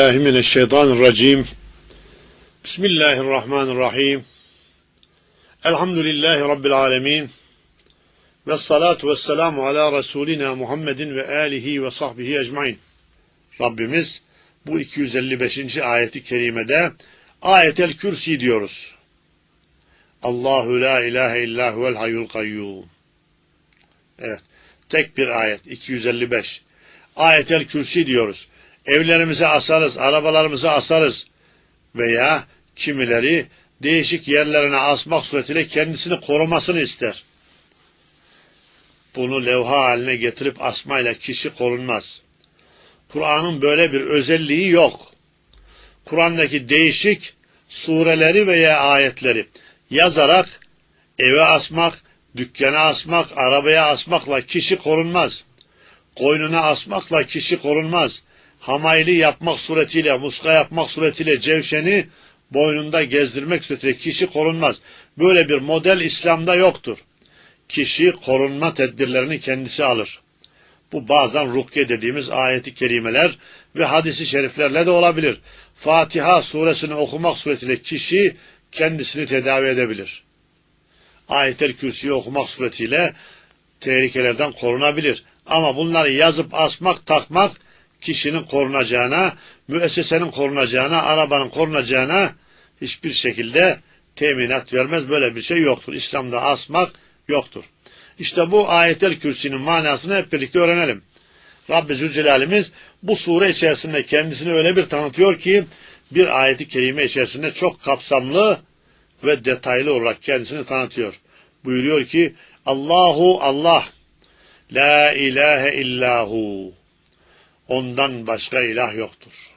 الله من الشيطان الرجيم بسم الله الرحمن الرحيم الحمد لله رب العالمين والصلاة والسلام ala Resulina Muhammedin ve alihi ve sahbihi ecmain. Rabbimiz bu 255. ayeti kerimede ayetel kürsi diyoruz. Allahu la ilahe illa huvel hayyul kayyum. Evet. Tek bir ayet 255. Ayetel kürsi diyoruz evlerimize asarız, arabalarımıza asarız veya kimileri değişik yerlerine asmak suretiyle kendisini korumasını ister. Bunu levha haline getirip asmayla kişi korunmaz. Kur'an'ın böyle bir özelliği yok. Kur'an'daki değişik sureleri veya ayetleri yazarak eve asmak, dükkana asmak, arabaya asmakla kişi korunmaz. Koynuna asmakla kişi korunmaz hamayli yapmak suretiyle, muska yapmak suretiyle cevşeni boynunda gezdirmek suretiyle kişi korunmaz. Böyle bir model İslam'da yoktur. Kişi korunma tedbirlerini kendisi alır. Bu bazen ruhye dediğimiz ayeti kerimeler ve hadisi şeriflerle de olabilir. Fatiha suresini okumak suretiyle kişi kendisini tedavi edebilir. Ayetel Kürsi'yi okumak suretiyle tehlikelerden korunabilir. Ama bunları yazıp asmak, takmak kişinin korunacağına, müessesenin korunacağına, arabanın korunacağına hiçbir şekilde teminat vermez. Böyle bir şey yoktur. İslam'da asmak yoktur. İşte bu ayetel kürsinin manasını hep birlikte öğrenelim. Rabbi Zülcelal'imiz bu sure içerisinde kendisini öyle bir tanıtıyor ki bir ayeti kerime içerisinde çok kapsamlı ve detaylı olarak kendisini tanıtıyor. Buyuruyor ki Allahu Allah La ilahe illahu Ondan başka ilah yoktur.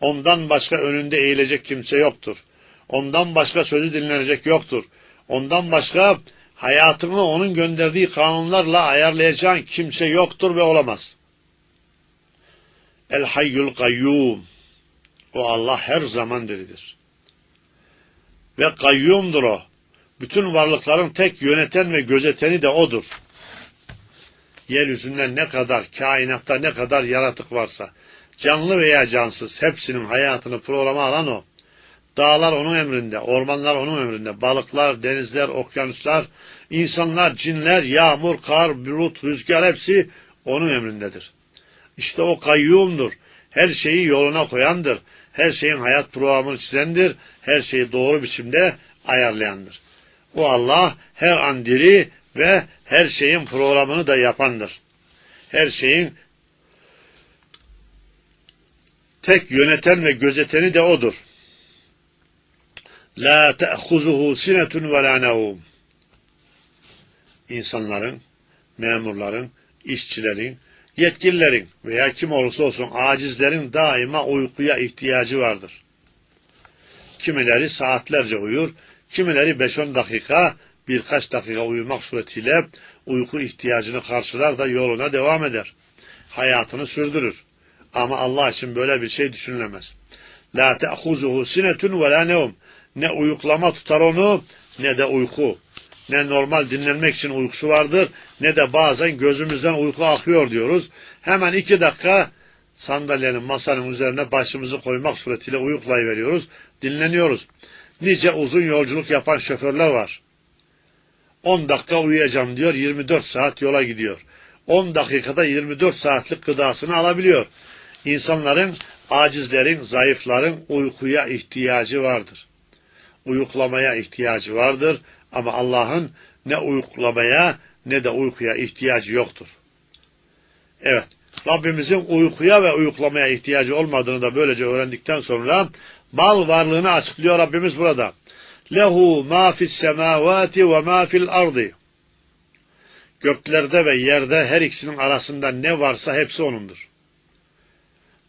Ondan başka önünde eğilecek kimse yoktur. Ondan başka sözü dinlenecek yoktur. Ondan başka hayatını onun gönderdiği kanunlarla ayarlayacağın kimse yoktur ve olamaz. El hayyul kayyum. O Allah her zaman diridir. Ve kayyumdur o. Bütün varlıkların tek yöneten ve gözeteni de odur yeryüzünde ne kadar, kainatta ne kadar yaratık varsa, canlı veya cansız hepsinin hayatını programa alan o. Dağlar onun emrinde, ormanlar onun emrinde, balıklar, denizler, okyanuslar, insanlar, cinler, yağmur, kar, bulut, rüzgar hepsi onun emrindedir. İşte o kayyumdur. Her şeyi yoluna koyandır. Her şeyin hayat programını çizendir. Her şeyi doğru biçimde ayarlayandır. O Allah her an diri ve her şeyin programını da yapandır. Her şeyin tek yöneten ve gözeteni de odur. La te'huzuhu sinetun ve la nevum. İnsanların, memurların, işçilerin, yetkililerin veya kim olursa olsun acizlerin daima uykuya ihtiyacı vardır. Kimileri saatlerce uyur, kimileri 5-10 dakika, birkaç dakika uyumak suretiyle uyku ihtiyacını karşılar da yoluna devam eder. Hayatını sürdürür. Ama Allah için böyle bir şey düşünülemez. La te'huzuhu sinetun ve la neum. Ne uyuklama tutar onu ne de uyku. Ne normal dinlenmek için uykusu vardır ne de bazen gözümüzden uyku akıyor diyoruz. Hemen iki dakika sandalyenin masanın üzerine başımızı koymak suretiyle uyuklayıveriyoruz. Dinleniyoruz. Nice uzun yolculuk yapan şoförler var. 10 dakika uyuyacağım diyor 24 saat yola gidiyor. 10 dakikada 24 saatlik gıdasını alabiliyor. İnsanların, acizlerin, zayıfların uykuya ihtiyacı vardır. Uyuklamaya ihtiyacı vardır ama Allah'ın ne uyuklamaya ne de uykuya ihtiyacı yoktur. Evet, Rabbimizin uykuya ve uyuklamaya ihtiyacı olmadığını da böylece öğrendikten sonra mal varlığını açıklıyor Rabbimiz burada lehu ma fis semavati ve ma fil ardı. Göklerde ve yerde her ikisinin arasında ne varsa hepsi O'nundur.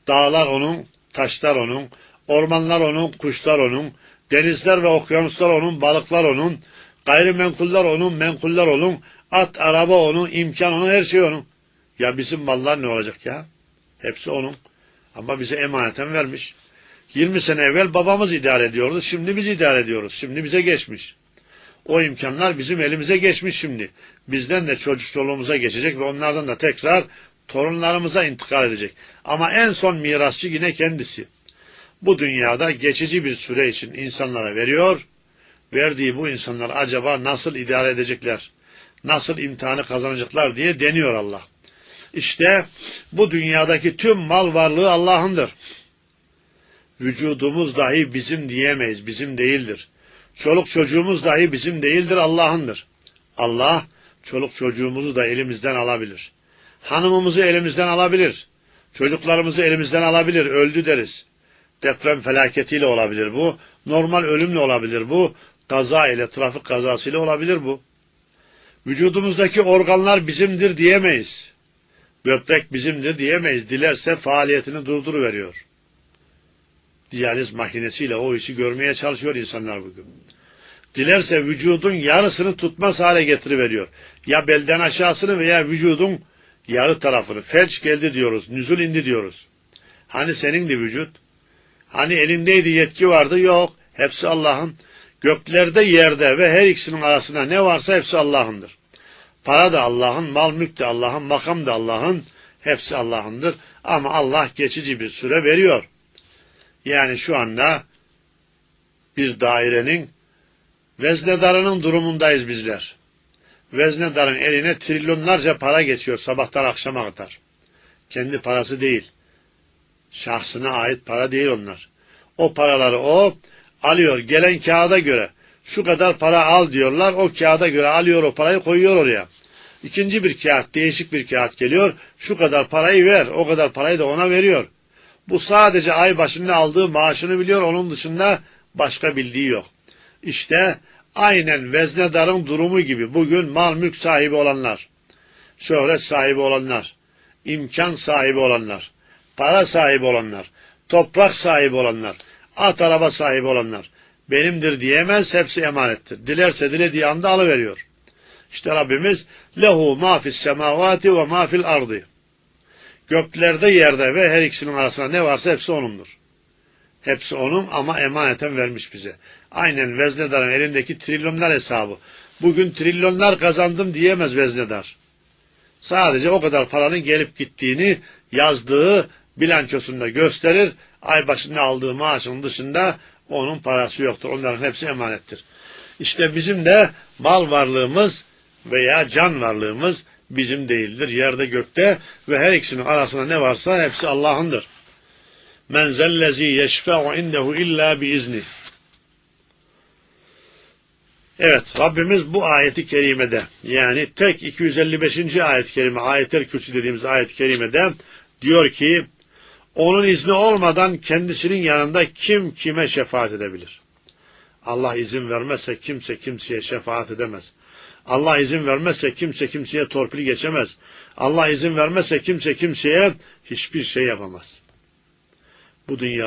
Dağlar O'nun, taşlar O'nun, ormanlar O'nun, kuşlar O'nun, denizler ve okyanuslar O'nun, balıklar O'nun, gayrimenkuller O'nun, menkuller O'nun, at, araba O'nun, imkan O'nun, her şey O'nun. Ya bizim mallar ne olacak ya? Hepsi O'nun. Ama bize emaneten vermiş. 20 sene evvel babamız idare ediyordu. Şimdi biz idare ediyoruz. Şimdi bize geçmiş. O imkanlar bizim elimize geçmiş şimdi. Bizden de çocuk çoluğumuza geçecek ve onlardan da tekrar torunlarımıza intikal edecek. Ama en son mirasçı yine kendisi. Bu dünyada geçici bir süre için insanlara veriyor. Verdiği bu insanlar acaba nasıl idare edecekler? Nasıl imtihanı kazanacaklar diye deniyor Allah. İşte bu dünyadaki tüm mal varlığı Allah'ındır. Vücudumuz dahi bizim diyemeyiz, bizim değildir. Çoluk çocuğumuz dahi bizim değildir, Allah'ındır. Allah çoluk çocuğumuzu da elimizden alabilir. Hanımımızı elimizden alabilir. Çocuklarımızı elimizden alabilir, öldü deriz. Deprem felaketiyle olabilir bu. Normal ölümle olabilir bu. Kaza ile, trafik kazasıyla olabilir bu. Vücudumuzdaki organlar bizimdir diyemeyiz. Böbrek bizimdir diyemeyiz. Dilerse faaliyetini durduruveriyor. Diyaliz makinesiyle o işi görmeye çalışıyor insanlar bugün. Dilerse vücudun yarısını tutmaz hale getiriveriyor. Ya belden aşağısını veya vücudun yarı tarafını. Felç geldi diyoruz, nüzul indi diyoruz. Hani senindi vücut? Hani elindeydi yetki vardı? Yok. Hepsi Allah'ın. Göklerde, yerde ve her ikisinin arasında ne varsa hepsi Allah'ındır. Para da Allah'ın, mal mülk de Allah'ın, makam da Allah'ın, hepsi Allah'ındır. Ama Allah geçici bir süre veriyor. Yani şu anda bir dairenin veznedarının durumundayız bizler. Veznedarın eline trilyonlarca para geçiyor sabahtan akşama kadar. Kendi parası değil. Şahsına ait para değil onlar. O paraları o alıyor gelen kağıda göre. Şu kadar para al diyorlar. O kağıda göre alıyor o parayı koyuyor oraya. İkinci bir kağıt, değişik bir kağıt geliyor. Şu kadar parayı ver. O kadar parayı da ona veriyor. Bu sadece ay başında aldığı maaşını biliyor. Onun dışında başka bildiği yok. İşte aynen veznedarın durumu gibi bugün mal mülk sahibi olanlar, şöhret sahibi olanlar, imkan sahibi olanlar, para sahibi olanlar, toprak sahibi olanlar, at araba sahibi olanlar benimdir diyemez hepsi emanettir. Dilerse dilediği anda alıveriyor. İşte Rabbimiz lehu ma fis semavati ve ma fil ardı. Göklerde yerde ve her ikisinin arasında ne varsa hepsi onundur. Hepsi onun ama emaneten vermiş bize. Aynen veznedarın elindeki trilyonlar hesabı. Bugün trilyonlar kazandım diyemez veznedar. Sadece o kadar paranın gelip gittiğini yazdığı bilançosunda gösterir. Ay başında aldığı maaşın dışında onun parası yoktur. Onların hepsi emanettir. İşte bizim de mal varlığımız veya can varlığımız bizim değildir. Yerde gökte ve her ikisinin arasında ne varsa hepsi Allah'ındır. Men zellezi yeşfe'u indehu illa biizni. Evet Rabbimiz bu ayeti kerimede yani tek 255. ayet-i kerime ayetler kürsü dediğimiz ayet-i kerimede diyor ki onun izni olmadan kendisinin yanında kim kime şefaat edebilir? Allah izin vermezse kimse kimseye şefaat edemez. Allah izin vermezse kimse kimseye torpil geçemez. Allah izin vermezse kimse kimseye hiçbir şey yapamaz. Bu dünya